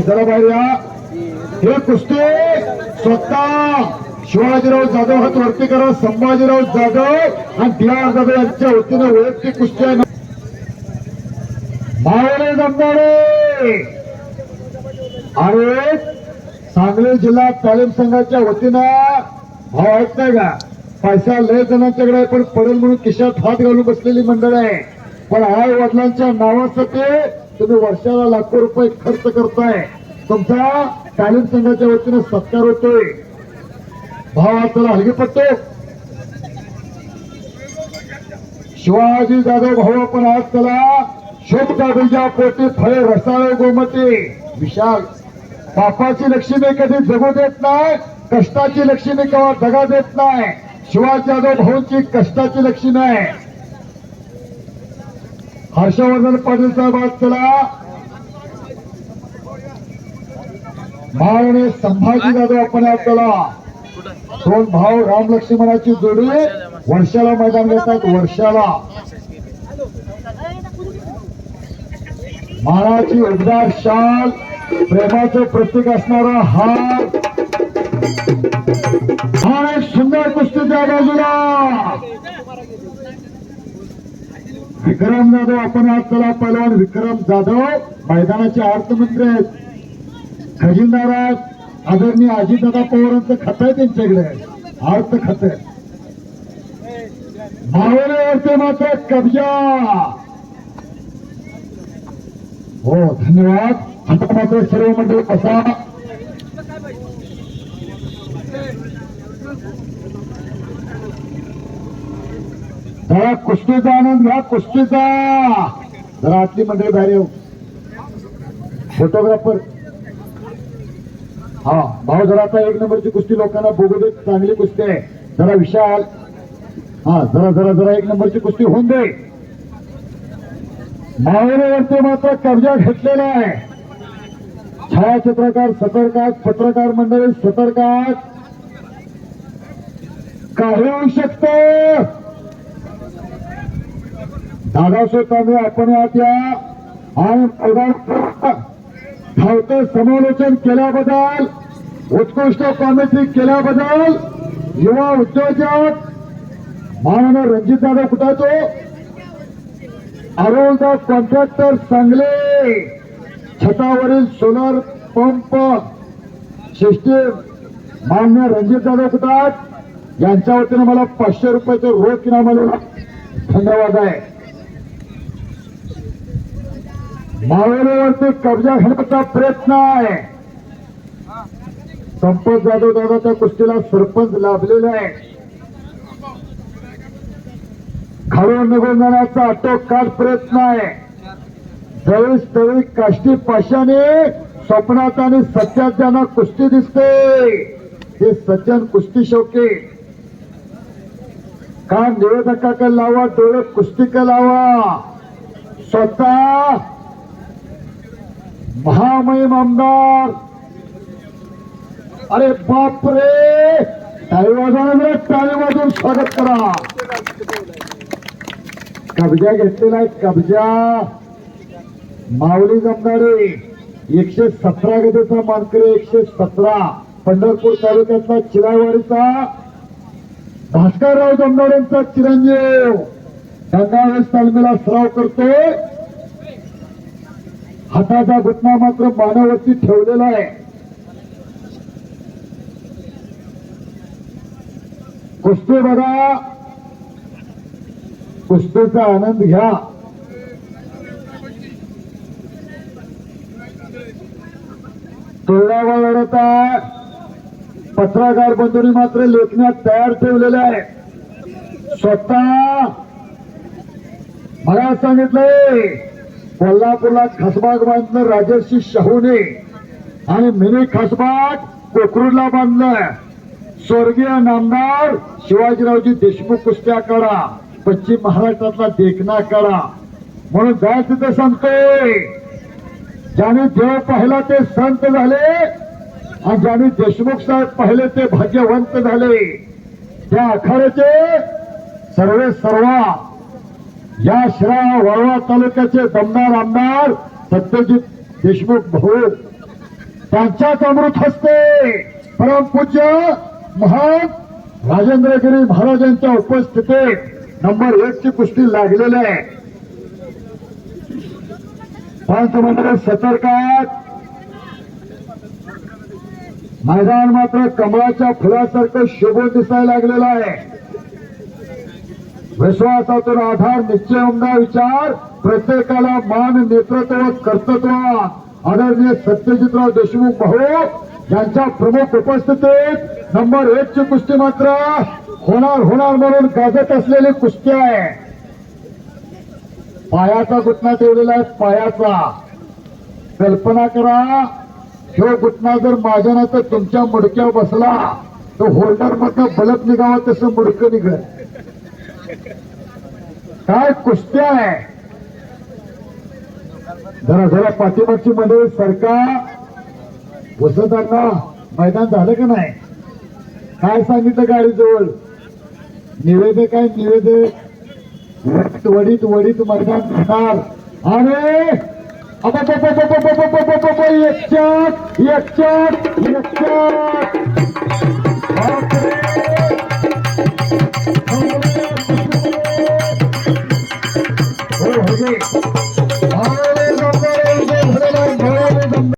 जरा बाहेर या हे कुस्ती स्वतः शिवाजीराव जाधव हात वरती करा संभाजीराव जाधव आणि डी आर जाधव यांच्या वतीने वैयक्तिक कुस्ती आहे. मावळे जमदाडे अरे सांगली जिल्हा तालीम संघाच्या वतीनं भाव आहेत नाही का? पैसा लय जणांच्याकडे आहे, पण पडेल म्हणून किशात हात घालून बसलेली मंडळ आहे. पण आई वडिलांच्या नावासाठी तुम्ही वर्षाला लाखो रुपये खर्च करताय. तुमचा तालीम संघाच्या वतीने सत्कार होतोय. भाव आपल्याला त्याला हलगी पडतो शिवाजी जाधव भाऊ आपण आज त्याला शुभ जाधवच्या पोटी फळे रसाळ गोमती. विशाल पापाची लक्ष्मी कधी जगू देत नाही कष्टाची लक्ष्मी केव्हा जगा देत नाही. शिवाजी जाधव भाऊंची कष्टाची लक्ष्मी आहे. हर्षवर्धन पाटील साहेब आज त्याला भावने संभाजी जाधव आपण आज त्याला दोन भाऊ राम लक्ष्मणाची जोडी वर्षाला मैदान घेतात वर्षाला. मानाची उबदार शाल प्रेमाचं प्रतीक असणारा हा. हा एक सुंदर कुस्ती त्या बाजूला. विक्रम जाधव आपण आज चला पहिलवान विक्रम जाधव मैदानाचे अर्थमंत्री आहेत. खजिनदार आहेत आदरणीय अजितदादा पवारांचं खत आहे त्यांच्याकडे. अर्थ खातं अर्थ मात्र कब्जा. हो धन्यवाद. आता मात्र सर्व मंडळ बसा. जरा कुस्तीचा आनंद घ्या कुस्तीचा जरा आतली मंडळी बाहेर येऊ. फोटोग्राफर हा भाऊ जरा आता एक नंबरची कुस्ती लोकांना बघू दे चांगली कुस्ती आहे. जरा विशाल. हा जरा जरा जरा एक नंबरची कुस्ती होऊन दे. मावळेवरती मात्र कब्जा घेतलेला आहे. छायाचित्रकार सतर्कात पत्रकार मंडळी सतर्कात काही होऊ शकतं. दादासाहेब आपण आत या धावते समालोचन केल्याबद्दल उत्कृष्ट कॉमेंट्री केल्याबद्दल युवा उद्योजक माननीय रणजित दादा कुटाचो तो? कॉन्ट्रॅक्टर सांगले. छतावरील सोलर पंप सिस्टीम मान्य रणजित दादा कुटात यांच्या वतीने मला पाचशे रुपयाचं रोख इनाम धन्यवाद आहे. मावळेवरती कब्जा घेण्याचा प्रयत्न आहे. संपत जाधव दादाच्या कुस्तीला सरपंच लाभलेले आहे. खालून निघून जाण्याचा आटोकाट प्रयत्न आहे. जळी तळी काष्टी पाशाने स्वप्नात आणि सत्यात ज्यांना कुस्ती दिसते. हे सज्जन कुस्ती शौके का निवेदकाकडे लावा डोळे कुस्तीकडे लावा. स्वतः महामहिम आमदार. अरे बापरे! टाळी वाजवणार टाळी स्वागत करा. कब्जा घेतलेला आहे कब्जा. माऊली जमणारे एकशे सतरा गदेचा मानकरी एकशे सतरा. पंढरपूर तालुक्यातला चिरायवाडीचा. भास्करराव जमणाऱ्यांचा चिरंजीव. गंगावेश तालमीला सराव करतोय. हाताचा घटना मात्र मानवरती ठेवलेला आहे. कुस्ती बघा. कुस्तीचा आनंद घ्या. तोरणावा लढत पत्रकार बंधूंनी मात्र लेखण्यात तयार ठेवलेले आहे. स्वतः मला सांगितलंय कोल्हापूरला खासबाग बांधलं राजर्षी शाहूने आणि मिनी खासबाग कोकरूडला बांधलं स्वर्गीय नामदार शिवाजीरावजी देशमुख कुस्त्या करा पश्चिम महाराष्ट्रातला देखना करा म्हणून जाय तिथे सांगतोय ज्याने देव पाहिला ते संत झाले आणि ज्याने देशमुख साहेब पाहिले ते भाग्यवंत झाले. त्या आखाड्याचे सर्वे सर्वा या शिरा वळवा तालुक्याचे दमदार आमदार सत्यजित देशमुख भाऊ. त्यांच्याच अमृत हस्ते परमपूज्य महान राजेंद्रगिरी महाराजांच्या उपस्थितीत नंबर एक ची कुस्ती लागलेली आहे. पंच सतर्कात मैदान मात्र कमळाच्या फुलासारखं शोभून दिसायला लागलेलं आहे. विश्वासातून आधार निश्चय उमदा विचार. प्रत्येकाला मान नेतृत्व कर्तृत्व. आदरणीय सत्यजितराव देशमुख भाऊ यांच्या प्रमुख उपस्थितीत नंबर एक ची कुस्ती मात्र होणार होणार म्हणून गाजत असलेली कुस्ती आहे. पायाचा घुटना ठेवलेला आहे पायाचा. कल्पना करा ह्यो घुटना जर माझ्या तर तुमच्या मुडक्यावर बसला तर होल्डर मधनं बलप निघावं तसं मुडकं निघत काय कुस्त्या आहे जरा जरा पाठीमागची मध्ये सरकार वसंतांना मैदान झालं का नाही काय सांगितलं गाडीजवळ निवेदक काय निवेदक वडीत वडीत मैदान घेणार आणि आता एकच्यात एकच्यात एकच्यात